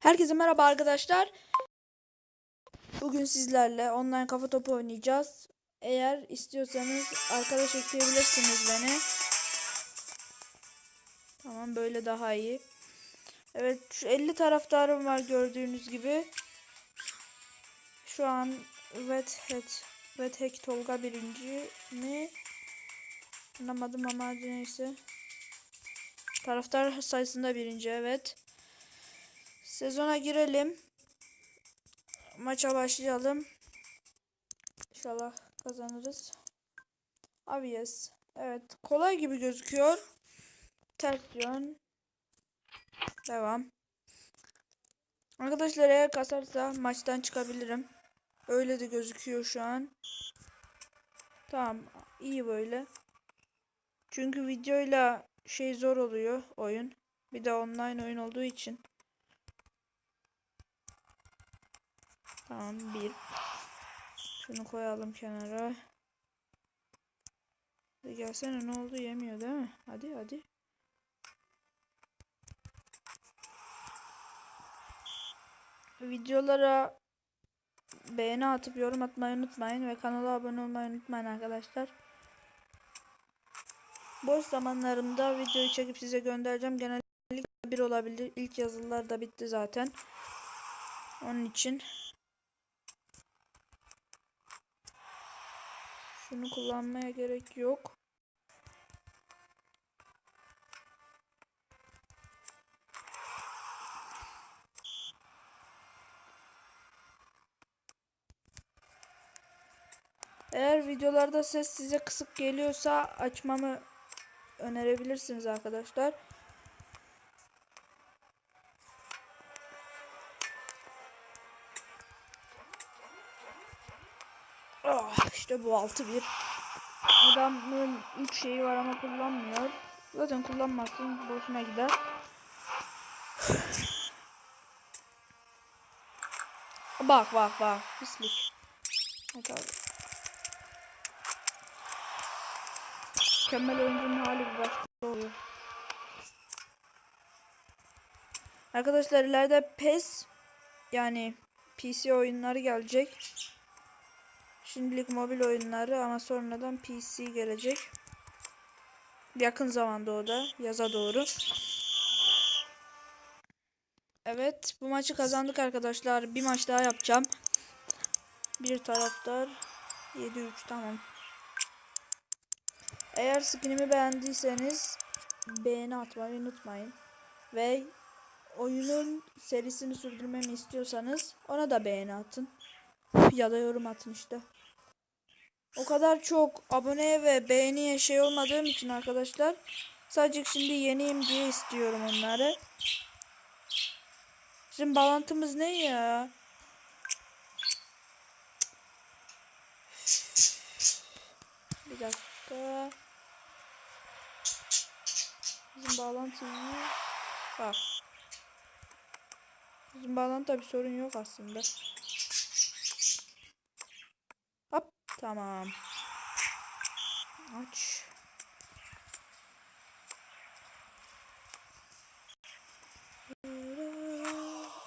Herkese merhaba arkadaşlar. Bugün sizlerle online kafa topu oynayacağız. Eğer istiyorsanız arkadaş ekleyebilirsiniz beni. Tamam böyle daha iyi. Evet şu 50 taraftarım var gördüğünüz gibi. Şu an Wethet Wethek Tolga birinci mi? Anlamadım ama neyse. Taraftar sayısında birinci evet. Sezona girelim. Maça başlayalım. İnşallah kazanırız. Abi. Evet. Kolay gibi gözüküyor. Ters yön. Devam. Arkadaşlar eğer kasarsa maçtan çıkabilirim. Öyle de gözüküyor şu an. Tamam. iyi böyle. Çünkü videoyla şey zor oluyor oyun. Bir de online oyun olduğu için. Tamam bir. Şunu koyalım kenara. Hadi gelsene ne oldu yemiyor değil mi? Hadi hadi. Videolara beğeni atıp yorum atmayı unutmayın ve kanala abone olmayı unutmayın arkadaşlar. Boş zamanlarımda videoyu çekip size göndereceğim. Genellikle bir olabilir. İlk yazılar da bitti zaten. Onun için Şunu kullanmaya gerek yok. Eğer videolarda ses size kısık geliyorsa açmamı önerebilirsiniz arkadaşlar. Ah, işte bu 6-1. Adamın 3 şeyi var ama kullanmıyor. Zaten kullanmazsın boşuna gider. bak bak bak pislik. Evet abi. Mükemmel oyuncunun hali bir başka oluyor. Arkadaşlar ileride PES yani PC oyunları gelecek. Şimdilik mobil oyunları ama sonradan PC gelecek. Yakın zamanda o da yaza doğru. Evet bu maçı kazandık arkadaşlar. Bir maç daha yapacağım. Bir taraftar 7-3 tamam. Eğer skinimi beğendiyseniz beğeni atmayı unutmayın. Ve oyunun serisini sürdürmemi istiyorsanız ona da beğeni atın. Ya da yorum atın işte. O kadar çok aboneye ve beğeniye şey olmadığım için arkadaşlar sadece şimdi yeniyim diye istiyorum onları. Bizim bağlantımız ne ya? Bir dakika. Bizim bağlantı. Bak. Bizim bağlantıda bir sorun yok aslında. Tamam. Aç.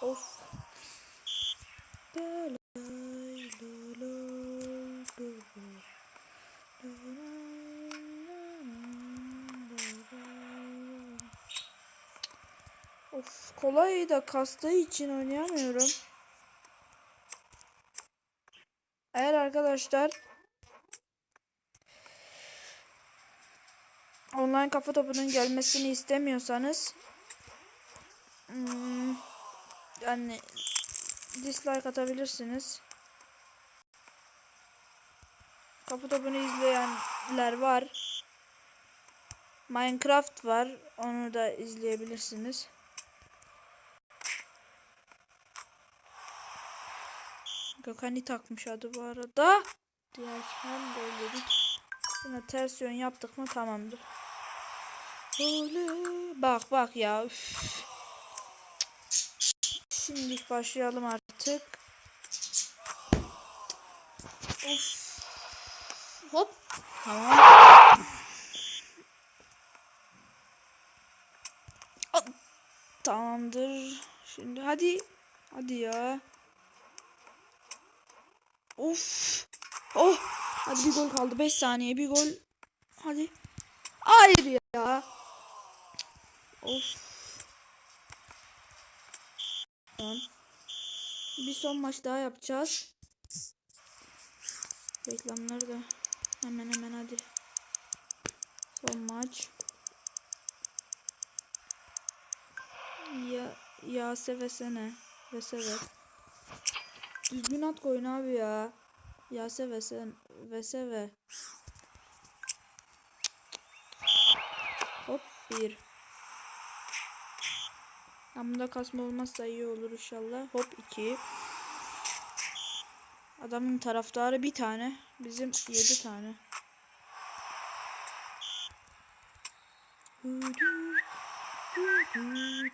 Of. Of kolay da kastığı için oynayamıyorum. Eğer arkadaşlar online kafa topunun gelmesini istemiyorsanız hmm, yani dislike atabilirsiniz. Kafa topunu izleyenler var. Minecraft var. Onu da izleyebilirsiniz. Gökhan'ı takmış adı bu arada. Diğer hem böyledik. Buna ters yön yaptık mı tamamdır. Oley. Bak bak ya. Üf. Şimdi başlayalım artık. Of. Hop. Tamam. Tamamdır. Şimdi hadi. Hadi ya. Of. Oh. Hadi bir gol kaldı. 5 saniye bir gol. Hadi. Hayır ya. Of. Tamam. Bir son maç daha yapacağız. Reklamları da hemen hemen hadi. Son maç. Ya ya sevesene. Veseve. Düzgün at koyun abi ya. Ya sevesen veseve. Hop bir. Bunda kasma olmazsa iyi olur inşallah. Hop iki. Adamın taraftarı bir tane. Bizim yedi tane. Hüdü, hüdü.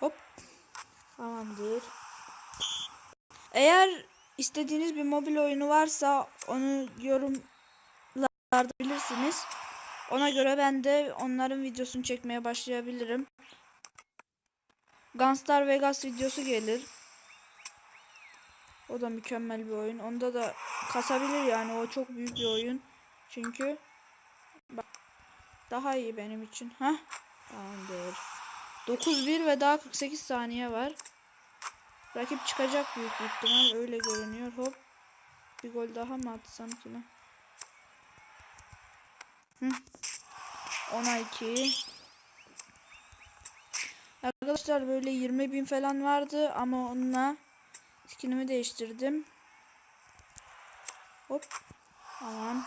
Hop. Tamamdır. Eğer istediğiniz bir mobil oyunu varsa onu yorumlarda bilirsiniz. Ona göre ben de onların videosunu çekmeye başlayabilirim. Gunstar Vegas videosu gelir. O da mükemmel bir oyun. Onda da kasabilir yani o çok büyük bir oyun. Çünkü bak daha iyi benim için. Ha? Tamamdır. 9-1 ve daha 48 saniye var. Rakip çıkacak büyük ihtimal. Öyle görünüyor. Hop. Bir gol daha mı atsam ki ne? Hı. 10'a 2. Arkadaşlar böyle 20 bin falan vardı ama onunla skinimi değiştirdim. Hop. Tamam.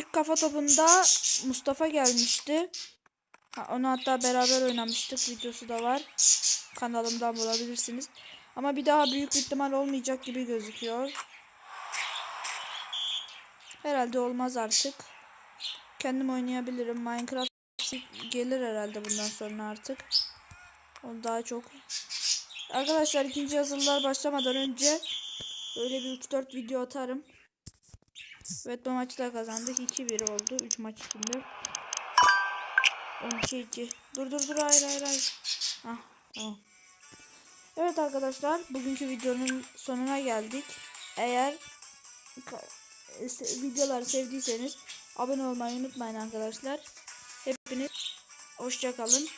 İlk kafa topunda Mustafa gelmişti. Ha, onu hatta beraber oynamıştık. Videosu da var. Kanalımdan bulabilirsiniz. Ama bir daha büyük ihtimal olmayacak gibi gözüküyor. Herhalde olmaz artık. Kendim oynayabilirim. Minecraft gelir herhalde bundan sonra artık. Onu daha çok. Arkadaşlar ikinci yazılılar başlamadan önce böyle bir 3-4 video atarım. Evet bu maçı kazandık. 2-1 oldu. 3 maç içinde. 12-2. Dur dur dur hayır hayır hayır. Ah tamam. Evet arkadaşlar bugünkü videonun sonuna geldik. Eğer videoları sevdiyseniz abone olmayı unutmayın arkadaşlar. Hepiniz hoşça kalın.